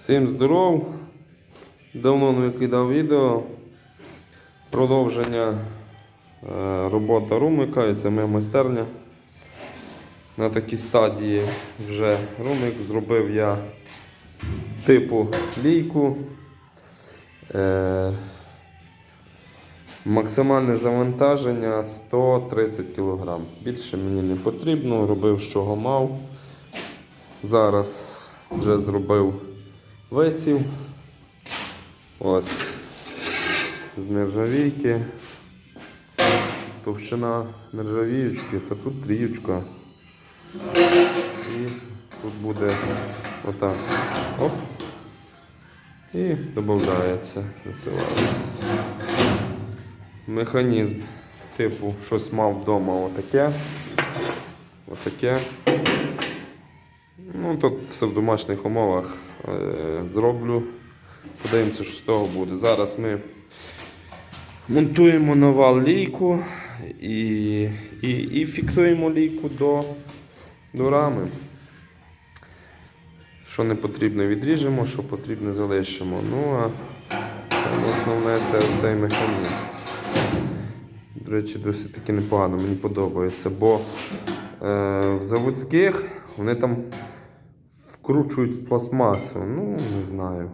Всім здоров. Давно не викидав відео. Продовження е, робота румика і це моя майстерня. На такій стадії вже румик зробив я типу лійку. Е, максимальне завантаження 130 кг. Більше мені не потрібно, робив чого мав. Зараз вже зробив висів. Ось з нержавійки. Товщина нержавіючки, та тут тріючка. І тут буде отак. Оп. І додається, висивається. Механізм типу щось мав вдома отаке. Отаке. Ну, тут все в домашніх умовах е, зроблю. Подивимося, що з того буде. Зараз ми монтуємо на лійку і, і, і фіксуємо лійку до, до рами. Що не потрібно, відріжемо, що потрібно, залишимо. Ну а саме основне це цей механізм. До речі, досить таки непогано, мені подобається, бо е, в заводських вони там вкручують пластмасу. Ну, не знаю.